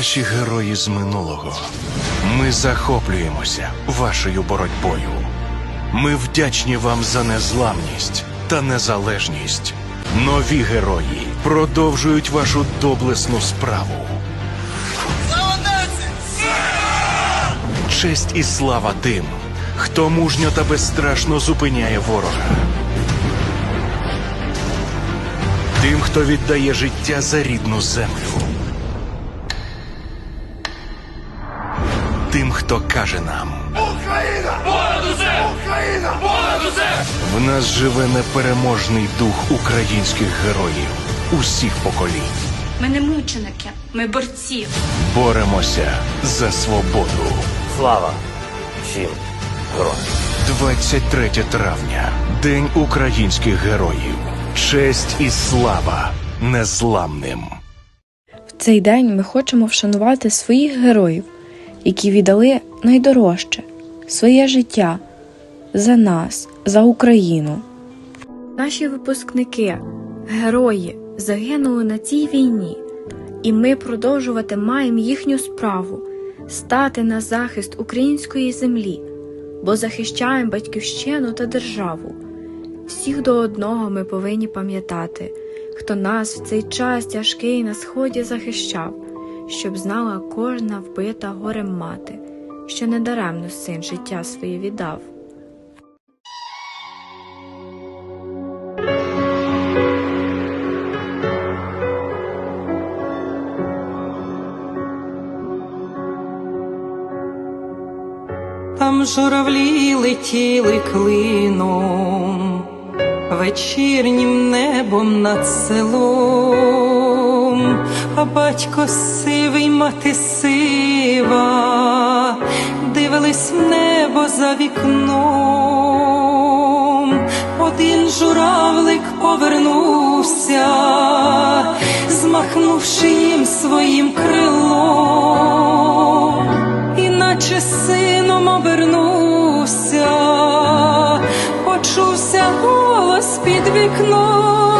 Наші герої з минулого. Ми захоплюємося вашою боротьбою. Ми вдячні вам за незламність та незалежність. Нові герої продовжують вашу доблесну справу. Честь і слава тим, хто мужньо та безстрашно зупиняє ворога. Тим, хто віддає життя за рідну землю. Тим, хто каже нам. Україна! Понад усе! Україна! Понад усе! В нас живе непереможний дух українських героїв усіх поколінь. Ми не мученики, ми борці. Боремося за свободу. Слава всім героям! 23 травня День українських героїв. Честь і слава незламним. В цей день ми хочемо вшанувати своїх героїв, які віддали найдорожче своє життя за нас, за Україну. Наші випускники, герої, загинули на цій війні, і ми продовжувати маємо їхню справу стати на захист української землі, бо захищаємо батьківщину та державу. Всіх до одного ми повинні пам'ятати, хто нас в цей час тяжкий на сході захищав, щоб знала кожна вбита горем мати, що недаремно син життя своє віддав. Там журавлі летіли клином, вечірнім небом над селом, а батько сивий, мати сива, дивились в небо за вікном. Один журавлик повернувся, змахнувши їм своїм крилом іначе сином обернувся, почувся голос під вікном.